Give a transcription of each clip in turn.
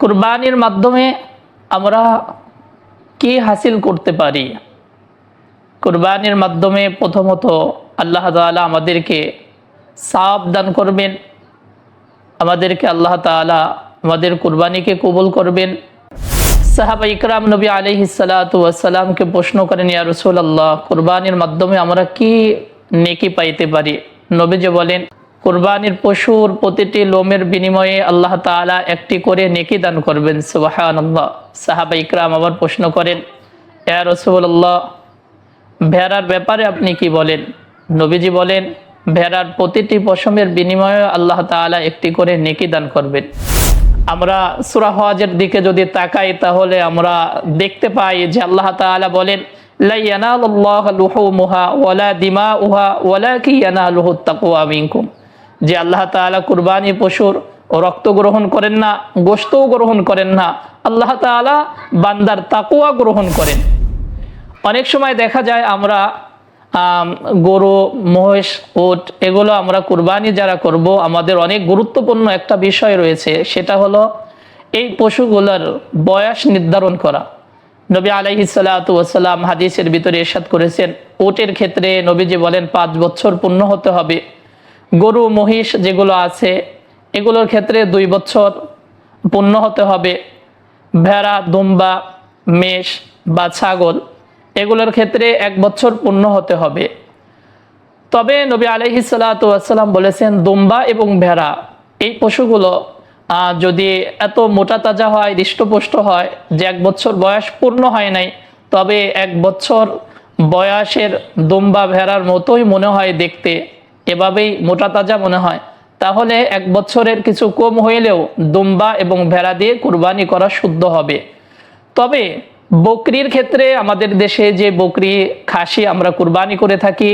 কুরবানির মাধ্যমে আমরা কি হাসিল করতে পারি? কুরবানির মাধ্যমে প্রথমত আল্লাহ তাআলা আমাদেরকে সাব দান করবেন। আমাদেরকে আল্লাহ তাআলা আমাদের কুরবানিকে কবুল করবেন। সাহাবা ইকরাম নবী আলহি সালাতামকে প্রশ্ন করেন, ইয়া রসুল আল্লাহ কুরবানির মাধ্যমে আমরা কি নেকি পাইতে পারি? নবীজি বলেন কুরবানির পশুর প্রতিটি লোমের বিনিময়ে আল্লাহ তাআলা একটি করে নেকি দান করবেন। সুবাহান আল্লাহ সাহাবা ইকরাম আবার প্রশ্ন করেন ইয়া রসুল আল্লাহ ভেড়ার ব্যাপারে আপনি কি বলেন? নবীজি বলেন, ভেড়ার প্রতিটি পশমের বিনিময়ে আল্লাহ তাআলা একটি করে নেকি দান করবেন। আমরা সুরা দিকে যদি তাকাই, তাহলে আমরা দেখতে পাই যে আল্লাহ তাআলা বলেন লা ইয়ানালুল্লাহ লুহুমুহা ওয়ালা দিমাউহা ওয়ালাকি ইয়ানালুহু তাকওয়া মিনকুম। যে আল্লাহ তাআলা কুরবানি পশুর রক্ত গ্রহণ করেন না, গোশতও গ্রহণ করেন না, আল্লাহ তাআলা বান্দার তাকুয়া গ্রহণ করেন। অনেক সময় দেখা যায় আমরা গরু, মহিষ, উট এগুলো আমরা কুরবানি যারা করব, আমাদের অনেক গুরুত্বপূর্ণ একটা বিষয় রয়েছে, সেটা হলো এই পশুগুলোর বয়স নির্ধারণ করা। নবী আলাইহি সালাতাম হাদিসের ভিতরে এরশাদ করেছেন, উটের ক্ষেত্রে নবীজি বলেন, পাঁচ বছর পূর্ণ হতে হবে। গরু, মহিষ যেগুলো আছে, এগুলোর ক্ষেত্রে দুই বছর পূর্ণ হতে হবে। ভেড়া, দুম্বা, মেষ বা ছাগল, এগুলোর ক্ষেত্রে এক বছর পূর্ণ হতে হবে। তবে নবী আলহি সাল্লাম বলেছেন, দুম্বা এবং ভেড়া, এই পশুগুলো যদি এত মোটা তাজা হয়, হৃষ্টপুষ্ট হয়, যে এক বছর বয়স পূর্ণ হয় নাই, তবে এক বছর বয়সের দুম্বা, ভেড়ার মতোই মনে হয় দেখতে। এভাবেই মোটা তাজা মনে হয়। তাহলে এক বছরের কিছু কম হইলেও দুম্বা এবং ভেড়া দিয়ে কুরবানি করা শুদ্ধ হবে। তবে বকরির ক্ষেত্রে আমাদের দেশে যে বকরি, খাসি আমরা কুরবানি করে থাকি,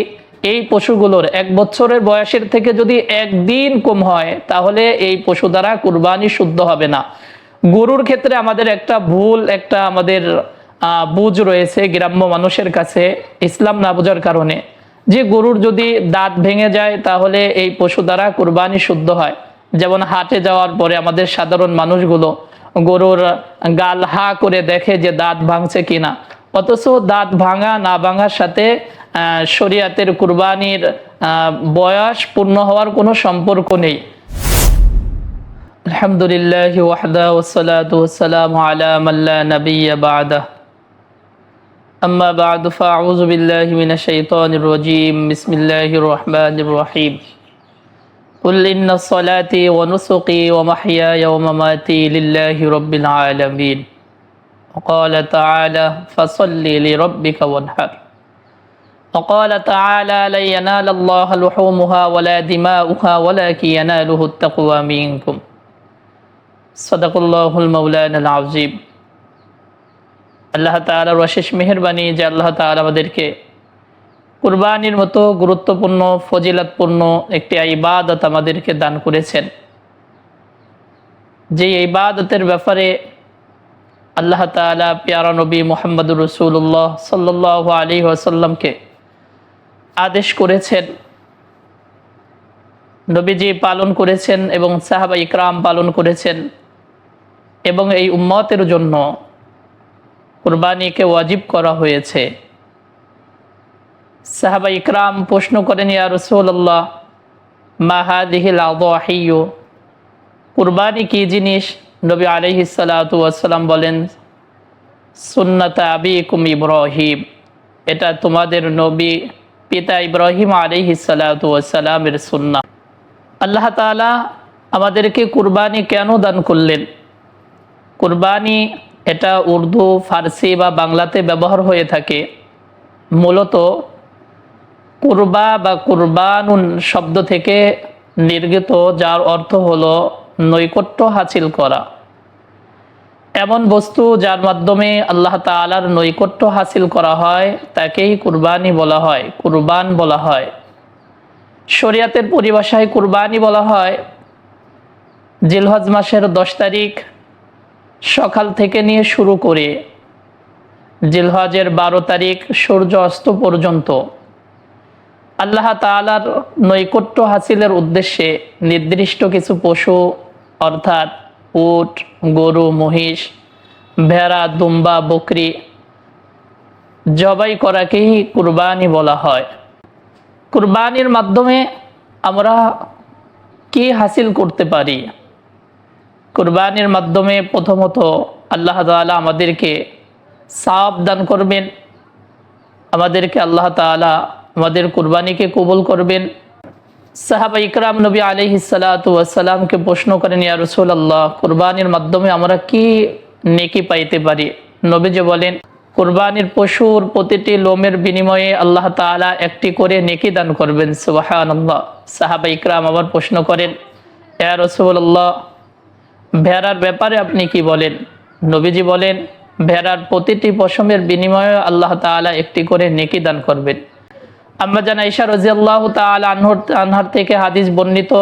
এই পশুগুলোর এক বছরের বয়সের থেকে যদি একদিন কম হয়, তাহলে এই পশু দ্বারা কুরবানি শুদ্ধ হবে না। গরুর ক্ষেত্রে আমাদের একটা ভুল, একটা আমাদের বুঝ রয়েছে গ্রাম্য মানুষের কাছে, ইসলাম না বোঝার কারণে। যে গরুর যদি দাঁত ভেঙে যায়, তাহলে এই পশু দ্বারা কুরবানি শুদ্ধ হয়। যেমন হাটে যাওয়ার পরে আমাদের সাধারণ মানুষগুলো গরুর গাল হা করে দেখে যে দাঁত ভাঙছে কিনা। অথচ দাঁত ভাঙা না ভাঙার সাথে শরিয়াতের কুরবানির বয়স পূর্ণ হওয়ার কোনো সম্পর্ক নেই। আলহামদুলিল্লাহ ওয়াহদা ওসালাত ওসালাম আলা মাল্লা নবী বাদা أما بعد فأعوذ بالله من الشيطان الرجيم. بسم الله الرحمن الرحيم. قل إن صلاتي ونسقي ومحياي ومماتي لله رب العالمين. وقال تعالى فصل لربك وانحر. وقال تعالى لن ينال الله لحومها ولا دماؤها ولكن يناله التقوى منكم. صدق الله المولانا العظيم. আল্লাহ তাআলার অশেষ মেহেরবানি যে আল্লাহ তাআলা আমাদেরকে কুরবানির মতো গুরুত্বপূর্ণ, ফজিলাতপূর্ণ একটি ইবাদত আমাদেরকে দান করেছেন। যে ইবাদতের ব্যাপারে আল্লাহ তাআলা পিয়ারা নবী মোহাম্মদুর রসুল্লাহ সাল্লাহ আলী ওয়াসাল্লামকে আদেশ করেছেন। নবীজি পালন করেছেন এবং সাহাবা ইকরাম পালন করেছেন। এবং এই উম্মতের জন্য কুরবানিকে ওয়াজিব করা হয়েছে। সাহাবা ইকরাম প্রশ্ন করেন, ইয়া রসুল্লাহ মাহাদিহিল আদহিউ কুরবানি কি জিনিস? নবী আলহি সালাতাম বলেন, সুন্নত আবিকুম ইব্রাহিম। এটা তোমাদের নবী পিতা ইব্রাহিম আলহি সালাতামের সুন্না আল্লাহ তাআলা আমাদেরকে কুরবানি কেন দান করলেন? কুরবানি এটা উর্দু, ফার্সি বা বাংলাতে ব্যবহার হয়ে থাকে। মূলত কুরবা বা কুরবানুন শব্দ থেকে নির্গত, যার অর্থ হলো নৈকট্য হাসিল করা। এমন বস্তু যার মাধ্যমে আল্লাহ তাআলার নৈকট্য হাসিল করা হয়, তাকেই কুরবানি বলা হয়, কুরবান বলা হয়। শরিয়াতের পরিভাষায় কুরবানি বলা হয়, জিলহজ মাসের দশ তারিখ সকাল থেকে নিয়ে শুরু করে। জিলহজের বারো তারিখ সূর্য অস্ত পর্যন্ত। আল্লাহ তাআলার নৈকট্য হাসিলের উদ্দেশ্যে নির্দিষ্ট কিছু পশু, অর্থাৎ উট, গরু, মহিষ, ভেড়া, দুম্বা, বকরি জবাই করাকেই কুরবানি বলা হয়। কুরবানির মাধ্যমে আমরা কি হাসিল করতে পারি? কুরবানির মাধ্যমে প্রথমত আল্লাহ তাআলা আমাদেরকে সাব দান করবেন। আমাদেরকে আল্লাহ তাআলা আমাদের কুরবানিকে কবুল করবেন। সাহাবা ইকরাম নবী আলহি সালাতামকে প্রশ্ন করেন, ইয়া রসুল আল্লাহ কুরবানির মাধ্যমে আমরা কি নেকি পাইতে পারি? নবীজি বলেন, কুরবানির পশুর প্রতিটি লোমের বিনিময়ে আল্লাহ তাআলা একটি করে নেকি দান করবেন। সুবাহান আল্লাহ সাহাবা ইকরাম আবার প্রশ্ন করেন, ইয়া রসুল আল্লাহ ভেড়ার ব্যাপারে আপনি কি বলেন? নবীজি বলেন, ভেড়ার প্রতিটি পশমের বিনিময়ে আল্লাহ তাআলা একটি করে নেকি দান করবেন। আম্মাজান আইসা রাজিয়াল্লাহ তাআলা আনহর আনহার থেকে হাদিস বর্ণিত।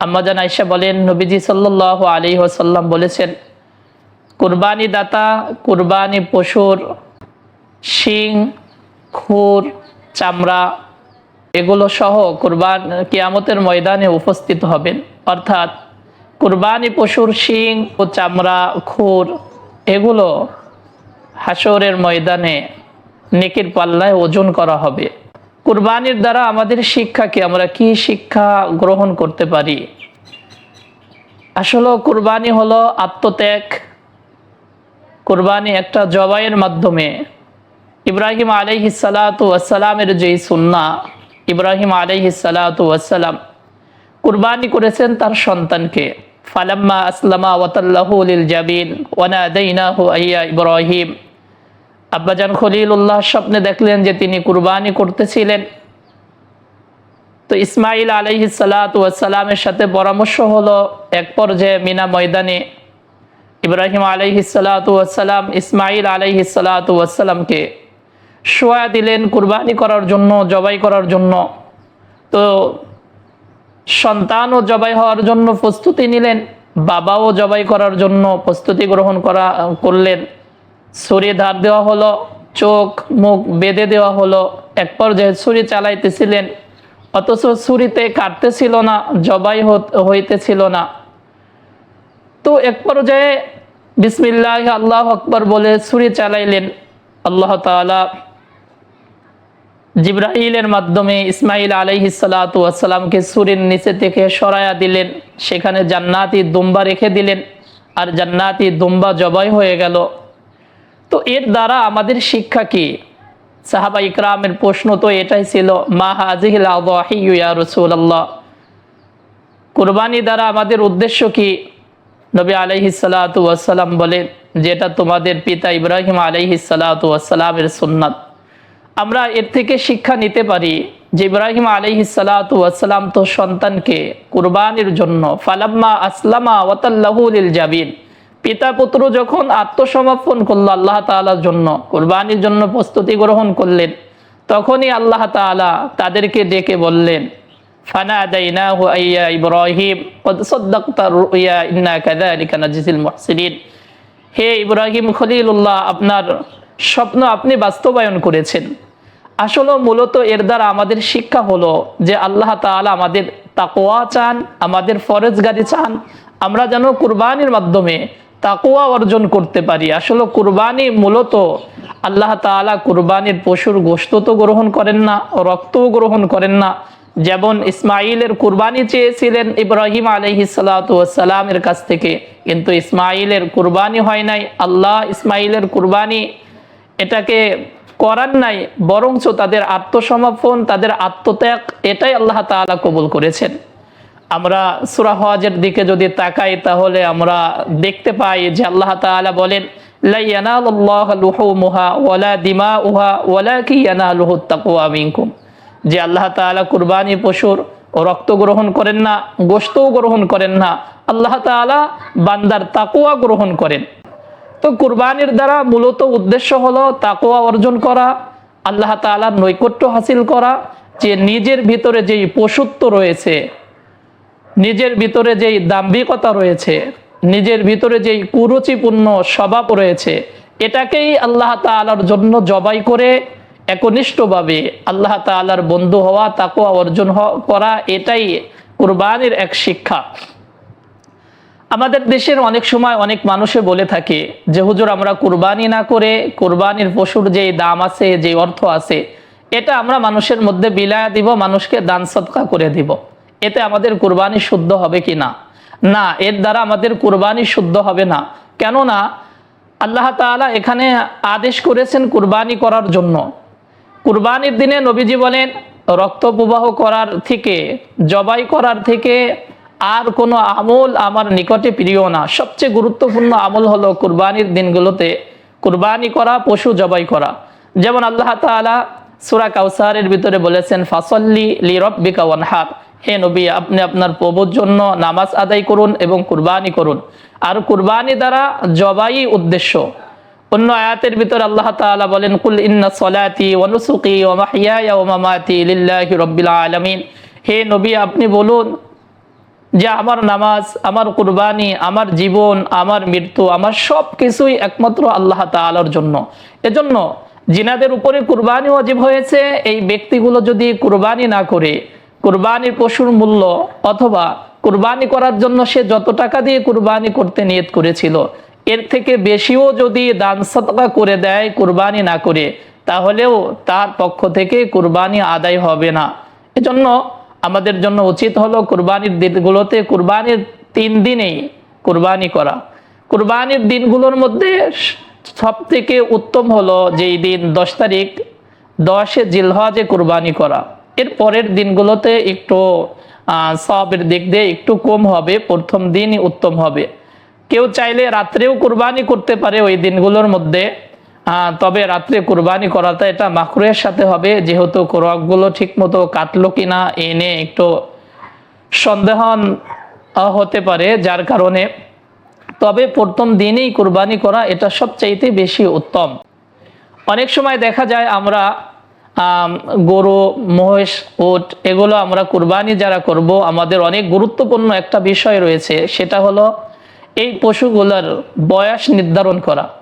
আম্মাজান আইসা বলেন, নবীজি সাল্লাহ আলী ওসাল্লাম বলেছেন, কুরবানি দাতা, কুরবানি পশুর শিং, খুর, চামড়া, এগুলো সহ কুরবান কিয়ামতের ময়দানে উপস্থিত হবেন। অর্থাৎ কুরবানি পশুর শিং ও চামড়া, খুর এগুলো হাসরের ময়দানে নেকির পাল্লায় ওজন করা হবে। কুরবানির দ্বারা আমাদের শিক্ষাকে আমরা কি শিক্ষা গ্রহণ করতে পারি? আসলে কুরবানি হলো আত্মত্যাগ। কুরবানি একটা জবাইয়ের মাধ্যমে। ইব্রাহিম আলাইহি সালাতু যেই সুন্না, ইব্রাহিম আলাইহি সালাতু ওয়াসালাম কুরবানি করেছেন তার সন্তানকে। ফালাম্মা আসলামা ওয়াতাল্লাহু লিল জাবিন ওয়ানাদাইনাহু আইয়া ইব্রাহিম। আব্বাজান খলিলুল্লাহ স্বপ্নে দেখলেন যে তিনি কুরবানি করতেছিলেন। তো ইসমাইল আলহি সালাতামের সাথে পরামর্শ হলো এক পর্যায়ে মিনা ময়দানে। ইব্রাহিম আলহি সালাতাম ইসমাইল আলহি সালাতামকে শোয়া দিলেন কুরবানি করার জন্য, জবাই করার জন্য। তো সন্তানও জবাই হওয়ার জন্য প্রস্তুতি নিলেন, বাবাও জবাই করার জন্য প্রস্তুতি গ্রহণ করা, করলেন। ছুরি ধার দেওয়া হলো, চোখ মুখ বেঁধে দেওয়া হলো। এক পর্যায়ে ছুরি চালাইতেছিলেন, অথচ ছুরিতে কাটতেছিল না, জবাই হইতেছিল না। তো এক পর্যায়ে বিসমিল্লাহ, আল্লাহ আকবর বলে ছুরি চালাইলেন। আল্লাহ তালা জিব্রাহিলের মাধ্যমে ইসমাইল আলাইহিসালাতামকে ছুরির নিচে থেকে সরাইয়া দিলেন। সেখানে জান্নাতি দুম্বা রেখে দিলেন আর জান্নাতি দুম্বা জবাই হয়ে গেল। তো এর দ্বারা আমাদের শিক্ষা কি? সাহাবা ইকরামের প্রশ্ন তো এটাই ছিল, মা হাজিহিল রসুল্লাহ কোরবানি দ্বারা আমাদের উদ্দেশ্য কি? নবী আলহি সালাতাম বলেন, যেটা তোমাদের পিতা ইব্রাহিম আলহি সালাতামের সুন্নাত। আমরা এর থেকে শিক্ষা নিতে পারি যে ইব্রাহিম আলহি সালাতাম তো সন্তানকে কুরবানির জন্য ফালাম্মা আসলামা ওয়াতাল্লাহুল জাবিন। পিতা পুত্র যখন আত্মসমর্পণ করল আল্লাহ তালার জন্য, কোরবানির জন্য প্রস্তুতি গ্রহণ করলেন, তখনই আল্লাহ তালা তাদেরকে ডেকে বললেন ফানা হে ইব্রাহিম খলিলুল্লাহ, আপনার স্বপ্ন আপনি বাস্তবায়ন করেছেন। আসলে মূলত এর দ্বারা আমাদের শিক্ষা হলো যে আল্লাহ তাআলা আমাদের তাকোয়া চান, আমাদের ফরজগারি চান। আমরা যেন কুরবানির মাধ্যমে তাকোয়া অর্জন করতে পারি। আসলে কুরবানি মূলত আল্লাহ তালা কুরবানির পশুর গোস্ত তো গ্রহণ করেন না, রক্তও গ্রহণ করেন না। যেমন ইসমাইলের কুরবানি চেয়েছিলেন ইব্রাহিম আলহি সালাতামের কাছ থেকে, কিন্তু ইসমাইলের কুরবানি হয় নাই। আল্লাহ ইসমাইলের কুরবানি এটাকে করার নাই, বরঞ্চ তাদের আত্মসমর্পণ, তাদের আত্মত্যাগ, এটাই আল্লাহ তালা কবুল করেছেন। আমরা সুরা দিকে যদি তাকাই, তাহলে আমরা দেখতে পাই যে আল্লাহ তাআলা বলেন যে আল্লাহ তাআলা কুরবানি পশুর রক্ত গ্রহণ করেন না গোস্তও গ্রহণ করেন না, আল্লাহ তাআলা বান্দার তাকুয়া গ্রহণ করেন। তো কুরবানির দ্বারা মূলত উদ্দেশ্য হলো তাকোয়া অর্জন করা, আল্লাহ তাআলার নৈকট্য হাসিল করা, যে নিজের ভিতরে যেই পশুত্ব রয়েছে, নিজের ভিতরে যেই দাম্ভিকতা রয়েছে, নিজের ভিতরে যেই কুরুচিপূর্ণ স্বভাব রয়েছে, এটাকেই আল্লাহ তালার জন্য জবাই করে একনিষ্ঠভাবে আল্লাহ তালার বন্ধু হওয়া তাকুয়া অর্জন করা, এটাই কুরবানির এক শিক্ষা। আমাদের দেশের অনেক সময় অনেক মানুষে বলে থাকে যে, হুজুর, আমরা কুরবানি না করে কুরবানির পশুর যে দাম আছে, যে অর্থ আছে, এটা আমরা মানুষের মধ্যে বিলায়া দিব, মানুষকে দান সৎকা করে দিব। এতে আমাদের কুরবানি শুদ্ধ হবে কি না? না, এর দ্বারা আমাদের কুরবানি শুদ্ধ হবে না। কেননা, আল্লাহ তাআলা এখানে আদেশ করেছেন কুরবানি করার জন্য। কুরবানির দিনে নবীজি বলেন, রক্ত প্রবাহ করার থেকে, জবাই করার থেকে আর কোনো আমল আমার নিকটে প্রিয় না। সবচেয়ে গুরুত্বপূর্ণ আমল হলো কুরবানির দিনগুলোতে কুরবানি করা, পশু জবাই করা। যেমন আল্লাহ তাআলা সুরা কাউসারের ভিতরে বলেছেন, ফাসল্লি লি রব্বিকা ওয়ানহার হে নবী, আপনি আপনার প্রভুর জন্য নামাজ আদায় করুন এবং কুরবানি করুন। আর কুরবানি দ্বারা জবাই উদ্দেশ্য। অন্য আয়াতের ভিতর আল্লাহ তাআলা বলেন, কুল ইন্না সলাতি ওয়া নুসুকি ওয়া মাহইয়ায়া ওয়া মামাতি লিল্লাহি রাব্বিল আলামিন। হে নবী, আপনি বলুন যে আমার নামাজ, আমার কুরবানি, আমার জীবন, আমার মৃত্যু, আমার সব কিছুই একমাত্র আল্লাহ তাআলার জন্য। এজন্য জিনাদের উপরে কুরবানি অজীব হয়েছে, এই ব্যক্তিগুলো যদি কুরবানি না করে, কুরবানির পশুর মূল্য অথবা কুরবানি করার জন্য সে যত টাকা দিয়ে কুরবানি করতে নিয়ত করেছিল, এর থেকে বেশিও যদি দান সদকা করে দেয়, কুরবানি না করে, তাহলেও তার পক্ষ থেকে কুরবানি আদায় হবে না। এজন্য আমাদের জন্য উচিত হলো কুরবানির দিনগুলোতে কুরবানির তিন দিনেই কুরবানি করা। কুরবানির দিনগুলোর মধ্যে সব থেকে উত্তম হলো যেই দিন দশ তারিখ, দশে জিলহজে কুরবানি করা। এর পরের দিনগুলোতে একটু সবের দিক দিয়ে একটু কম হবে, প্রথম দিনই উত্তম হবে। কেউ চাইলে রাত্রেও কুরবানি করতে পারে ওই দিনগুলোর মধ্যে। তবে রাত্রে কোরবানি করাতে এটা মাকরুয়ের সাথে হবে যেহেতু রকগুলো ঠিক মতো কাটলো কিনা এনে একটু সন্দেহন আহ, হতে পারে যার কারণে। তবে প্রথম দিনেই কোরবানি করা এটা সবচাইতে বেশি উত্তম। অনেক সময় দেখা যায় আমরা গরু মহিষ উট এগুলো আমরা কোরবানি যারা করব আমাদের অনেক গুরুত্বপূর্ণ একটা বিষয় রয়েছে সেটা হলো এই পশুগুলোর বয়স নির্ধারণ করা।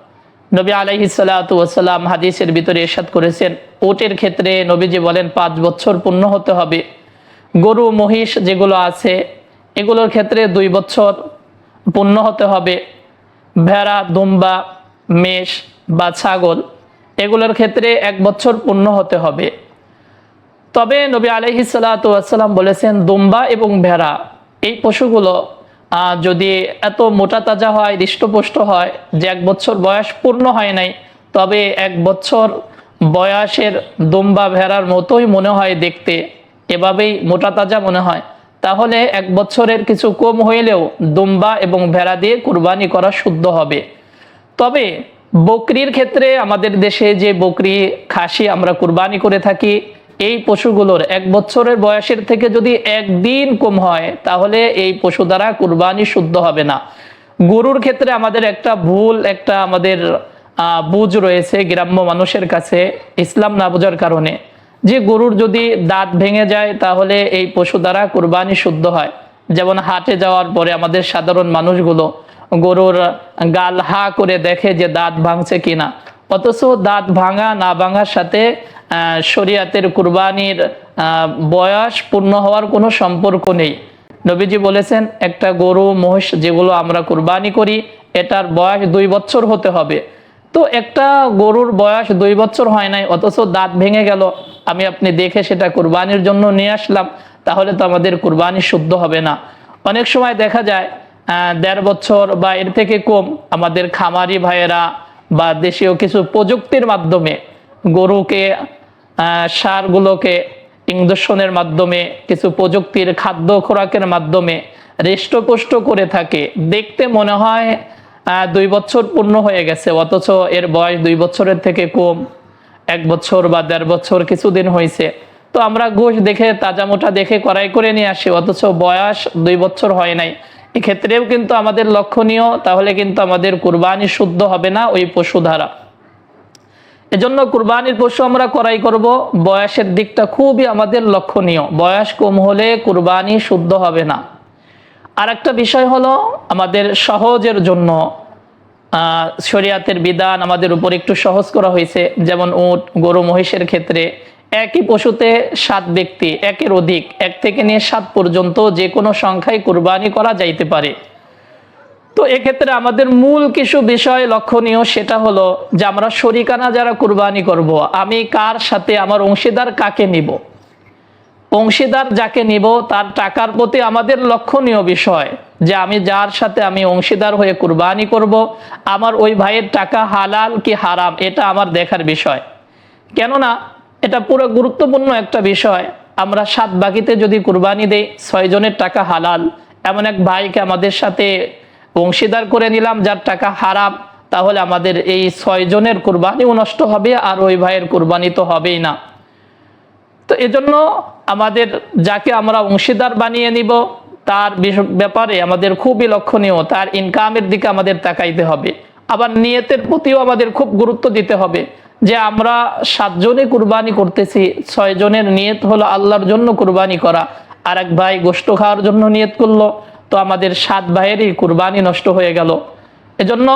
নবী আলাইহি ওয়াসাল্লাম হাদিসের ভিতরে এরশাদ করেছেন ওটের ক্ষেত্রে নবীজি বলেন, পাঁচ বছর পূর্ণ হতে হবে। গরু, মহিষ যেগুলো আছে, এগুলোর ক্ষেত্রে দুই বছর পূর্ণ হতে হবে। ভেড়া, দুম্বা, মেষ বা ছাগল, এগুলোর ক্ষেত্রে এক বছর পূর্ণ হতে হবে। তবে নবী আলহি সাল্লাম বলেছেন, দুম্বা এবং ভেড়া, এই পশুগুলো যদি এত মোটা তাজা হয়, হৃষ্টপুষ্ট হয়, যে এক বছর বয়স পূর্ণ হয় নাই, তবে এক বছর বয়সের দুম্বা ভেড়ার মতোই মনে হয় দেখতে। এভাবেই মোটা তাজা মনে হয়। তাহলে এক বছরের কিছু কম হইলেও দুম্বা এবং ভেড়া দিয়ে কুরবানি করা শুদ্ধ হবে। তবে বকরির ক্ষেত্রে আমাদের দেশে যে বকরি, খাসি আমরা কুরবানি করে থাকি এই পশুগুলোর এক বছরের বয়সের থেকে যদি একদিন কম হয়, তাহলে এই পশু দ্বারা কুরবানি শুদ্ধ হবে না। গরুর ক্ষেত্রে আমাদের একটা ভুল, একটা আমাদের বুঝ রয়েছে গ্রাম্য মানুষের কাছে, ইসলাম না বোঝার কারণে। যে গরুর যদি দাঁত ভেঙে যায়, তাহলে এই পশু দ্বারা কুরবানি শুদ্ধ হয়। যেমন হাটে যাওয়ার পরে আমাদের সাধারণ মানুষগুলো গরুর গাল হা করে দেখে যে দাঁত ভাঙছে কিনা। অথচ দাঁত ভাঙা, না ভাঙার সাথে শরিয়াতের কুরবানির বয়স পূর্ণ হওয়ার কোনো সম্পর্ক নেই। নবীজি বলেছেন, একটা গরু, মহিষ যেগুলো আমরা কুরবানি করি, এটার বয়স দুই বছর হতে হবে। তো একটা গরুর বয়স দুই বছর হয় নাই, অথচ দাঁত ভেঙে গেল। আমি আপনি দেখে সেটা কুরবানির জন্য নিয়ে আসলাম, তাহলে তো আমাদের কুরবানি শুদ্ধ হবে না। অনেক সময় দেখা যায় দেড় বছর বা এর থেকে কম আমাদের খামারি ভাইয়েরা বা দেশীয় কিছু প্রযুক্তির মাধ্যমে গরুকে সারগুলোকে ইঞ্জেকশনের মাধ্যমে, কিছু প্রযুক্তির খাদ্য খোরাকের মাধ্যমে হৃষ্টপুষ্ট করে থাকে। দেখতে মনে হয় দুই বছর পূর্ণ হয়ে গেছে, অথচ এর বয়স দুই বছরের থেকে কম। এক বছর বা দেড় বছর কিছুদিন হয়েছে। তো আমরা গোশ দেখে, তাজা মোটা দেখে কড়াই করে নিয়ে আসি, অথচ বয়স দুই বছর হয় নাই। এক্ষেত্রেও কিন্তু আমাদের লক্ষণীয়, তাহলে কিন্তু আমাদের কুরবানি শুদ্ধ হবে না ওই পশু দ্বারা। এজন্য কুরবানির পশু আমরা করাই করব, বয়সের দিকটা খুবই আমাদের লক্ষণীয়। বয়স কম হলে কুরবানি শুদ্ধ হবে না। আর একটা বিষয় হলো আমাদের সহজের জন্য শরিয়াতের বিধান আমাদের উপর একটু সহজ করা হয়েছে, যেমন উট, গরু, মহিষের ক্ষেত্রে। একই পশুতে সাত ব্যক্তি, একের অধিক, এক থেকে নিয়ে সাত পর্যন্ত যে কোনো সংখ্যায় কুরবানি করা যাইতে পারে। তো এক্ষেত্রে আমাদের মূল কিছু বিষয় লক্ষণীয় সেটা হলো যে আমরা শরিকানা যারা কুরবানি করব, আমি কার সাথে আমার অংশীদার কাকে নিব? অংশীদার যাকে নিব, তার টাকার প্রতি আমাদের লক্ষণীয় বিষয় যে আমি যার সাথে আমি অংশীদার হয়ে কুরবানি করব, আমার ওই ভাইয়ের টাকা হালাল কি হারাম, এটা আমার দেখার বিষয়। কেননা এটা পুরো গুরুত্বপূর্ণ একটা বিষয়। আমরা সাত বাকিতে যদি কুরবানি দেই ছয়জনের টাকা হালাল। এমন এক ভাইকে আমাদের সাথে অংশীদার করে নিলাম, যার টাকা হারাম, তাহলে আমাদের এই ছয়জনের কুরবানিও নষ্ট হবে, আর ওই ভাইয়ের কুরবানি তো হবেই না। তো এজন্য আমাদের যাকে আমরা অংশীদার বানিয়ে নিব, তার ব্যাপারে আমাদের খুবই লক্ষণীয়, তার ইনকামের দিকে আমাদের তাকাইতে হবে। আবার নিয়তের প্রতিও আমাদের খুব গুরুত্ব দিতে হবে। যে আমরা সাতজনে কুরবানি করতেছি, ছয়জনের নিয়ত হলো আল্লাহর জন্য কুরবানি করা। আর এক ভাই গোষ্ঠ খাওয়ার জন্য নিয়ত করল, তো আমাদের সাত ভাইয়েরই কুরবানি নষ্ট হয়ে গেল। এজন্য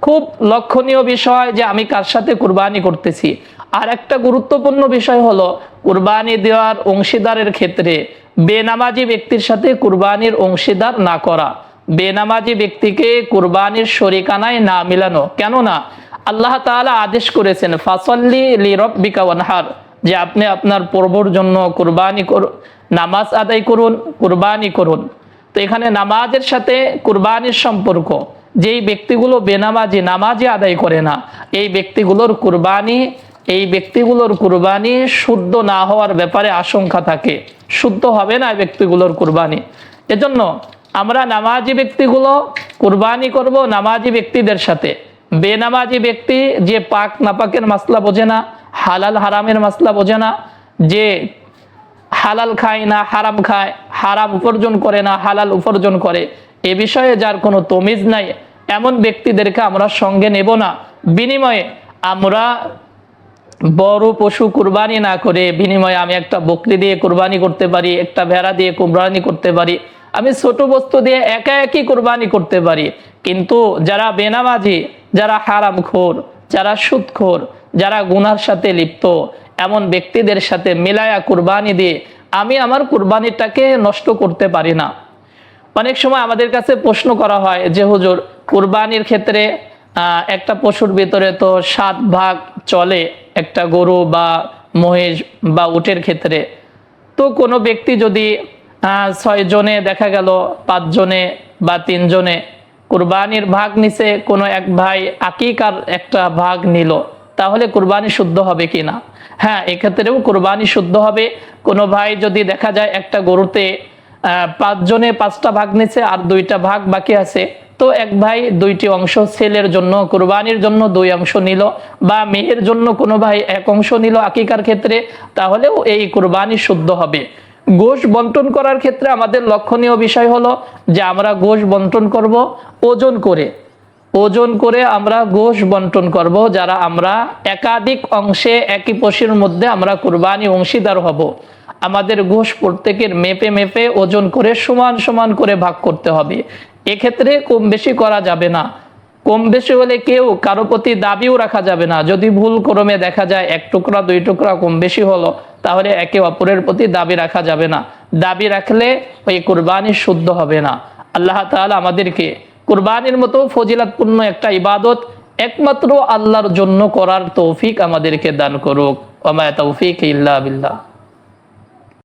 খুব লক্ষণীয় বিষয় যে আমি কার সাথে কুরবানি করতেছি। আর একটা গুরুত্বপূর্ণ বিষয় হলো কুরবানি দেওয়ার অংশীদারের ক্ষেত্রে বেনামাজি ব্যক্তির সাথে কুরবানির অংশীদার না করা। বেনামাজি ব্যক্তিকে কুরবানির শরিকানায় না মিলানো। কেননা আল্লাহ তাআলা আদেশ করেছেন, ফাসল্লি লি রব্বিকা ওয়ানহার যে আপনি আপনার পর্বর জন্য কুরবানি করুন নামাজ আদায় করুন, কুরবানি করুন। তো এখানে নামাজের সাথে কুরবানির সম্পর্ক। যেই ব্যক্তিগুলো বেনামাজি, নামাজই আদায় করে না, এই ব্যক্তিগুলোর কুরবানি, এই ব্যক্তিগুলোর কুরবানি শুদ্ধ না হওয়ার ব্যাপারে আশঙ্কা থাকে। শুদ্ধ হবে না ব্যক্তিগুলোর কুরবানি। এজন্য আমরা নামাজি ব্যক্তিগুলো কুরবানি করব নামাজি ব্যক্তিদের সাথে। বেনামাজি ব্যক্তি যে পাক নাপাকের মাসলা বোঝে না, হালাল হারামের মাসলা বোঝে না, যে হালাল খায় না, হারাম খায়, হারাম উপার্জন করে না, হালাল উপার্জন করে, এ বিষয়ে যার কোনো তমিজ নাই, এমন ব্যক্তিদেরকে আমরা সঙ্গে নেব না। বিনিময়ে আমরা বড় পশু কুরবানি না করে বিনিময়ে আমি একটা বকরি দিয়ে কুরবানি করতে পারি, একটা ভেড়া দিয়ে কুরবানি করতে পারি আমি ছোট বস্তু দিয়ে একা একই কুরবানি করতে পারি। কিন্তু যারা বেনামাজি, যারা হারামখোর, যারা সুদখোর, যারা গুনার সাথে লিপ্ত, এমন ব্যক্তিদের সাথে মিলায়া কুরবানি দিয়ে আমি আমার কুরবানিটাকে নষ্ট করতে পারি না। অনেক সময় আমাদের কাছে প্রশ্ন করা হয় যে, হুজুর, কুরবানির ক্ষেত্রে একটা পশুর ভিতরে তো সাত ভাগ চলে, একটা গরু বা মহিষ বা উটের ক্ষেত্রে। তো কোনো ব্যক্তি যদি ছয় জনে দেখা গেল পাঁচজনে বা তিনজনে কুরবানির ভাগ নিছে কোনো এক ভাই আকিকার একটা ভাগ নিল। তাহলে কুরবানি শুদ্ধ হবে কি না? হ্যাঁ এক্ষেত্রেও কুরবানি শুদ্ধ হবে। কোনো ভাই যদি দেখা যায় একটা গরুতে পাঁচজনে পাঁচটা ভাগ নিছে আর দুইটা ভাগ বাকি আছে, তো এক ভাই দুইটি অংশ ছেলের জন্য, কুরবানির জন্য দুই অংশ নিল বা মেয়ের জন্য কোনো ভাই এক অংশ নিল আকিকার ক্ষেত্রে, তাহলেও এই কুরবানি শুদ্ধ হবে। গোশ বন্টন করার ক্ষেত্রে আমাদের লক্ষণীয় বিষয় হলো যে আমরা গোশ বন্টন করব ওজন করে। ওজন করে আমরা গোশ বন্টন করব, যারা আমরা একাধিক অংশে একই পশুর মধ্যে আমরা কুরবানি অংশীদার হব। আমাদের গোশ প্রত্যেকের মেপে মেপে ওজন করে সমান সমান করে ভাগ করতে হবে। এক্ষেত্রে কম বেশি করা যাবে না। কম বেশি হলে কেউ কারও প্রতি দাবিও রাখা যাবে না। যদি ভুল ক্রমে দেখা যায় এক টুকরা, দুই টুকরা কম বেশি হলো, তাহলে একে অপরের প্রতি দাবি রাখা যাবে না। দাবি রাখলে ওই কুরবানি শুদ্ধ হবে না। আল্লাহ তাআলা আমাদেরকে কুরবানির মতো ফজিলাতপূর্ণ একটা ইবাদত একমাত্র আল্লাহর জন্য করার তৌফিক আমাদেরকে দান করুক। ওমা তৌফিক ইল্লা বিল্লাহ।